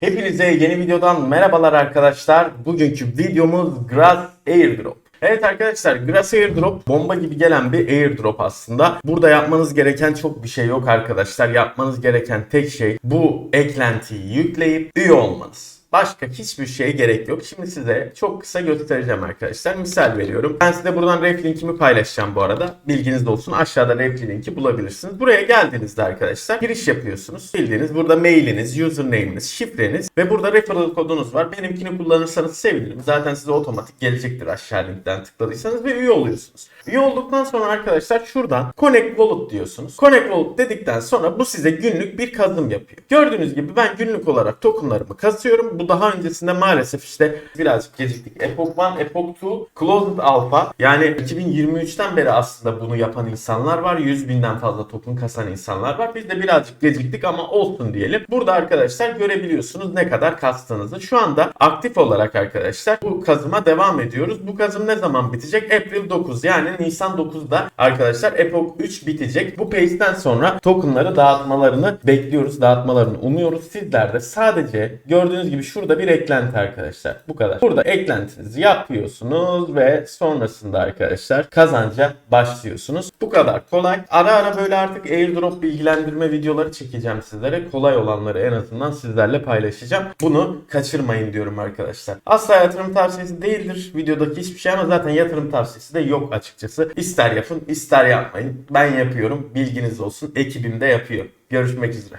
Hepinize yeni videodan merhabalar arkadaşlar. Bugünkü videomuz Grass Airdrop. Evet arkadaşlar Grass Airdrop bomba gibi gelen bir airdrop aslında. Burada yapmanız gereken çok bir şey yok arkadaşlar. Yapmanız gereken tek şey bu eklentiyi yükleyip üye olmanız. Başka hiçbir şeye gerek yok. Şimdi size çok kısa göstereceğim arkadaşlar. Misal veriyorum. Ben size buradan ref linkimi paylaşacağım bu arada. Bilginiz de olsun. Aşağıda ref linki bulabilirsiniz. Buraya geldiğinizde arkadaşlar giriş yapıyorsunuz. Bildiğiniz burada mailiniz, username'iniz, şifreniz ve burada referral kodunuz var. Benimkini kullanırsanız sevinirim. Zaten size otomatik gelecektir aşağı linkten tıkladıysanız ve üye oluyorsunuz. Üye olduktan sonra arkadaşlar şuradan Connect Wallet diyorsunuz. Connect Wallet dedikten sonra bu size günlük bir kazım yapıyor. Gördüğünüz gibi ben günlük olarak tokenlarımı kasıyorum. Bu daha öncesinde maalesef işte birazcık geciktik. Epoch 1, Epoch 2, Closed Alpha. Yani 2023'ten beri aslında bunu yapan insanlar var. 100 binden fazla token kasan insanlar var. Biz de birazcık geciktik ama olsun diyelim. Burada arkadaşlar görebiliyorsunuz ne kadar kastığınızı. Şu anda aktif olarak arkadaşlar bu kazıma devam ediyoruz. Bu kazım ne zaman bitecek? April 9 yani Nisan 9'da arkadaşlar Epoch 3 bitecek. Bu pace'den sonra tokenları dağıtmalarını bekliyoruz. Dağıtmalarını umuyoruz. Sizler de sadece gördüğünüz gibi şurada bir eklenti arkadaşlar. Bu kadar. Burada eklentinizi yapıyorsunuz ve sonrasında arkadaşlar kazanca başlıyorsunuz. Bu kadar kolay. Ara ara böyle artık airdrop bilgilendirme videoları çekeceğim sizlere. Kolay olanları en azından sizlerle paylaşacağım. Bunu kaçırmayın diyorum arkadaşlar. Asla yatırım tavsiyesi değildir videodaki hiçbir şey ama zaten yatırım tavsiyesi de yok açıkçası. İster yapın ister yapmayın. Ben yapıyorum. Bilginiz olsun. Ekibim de yapıyor. Görüşmek üzere.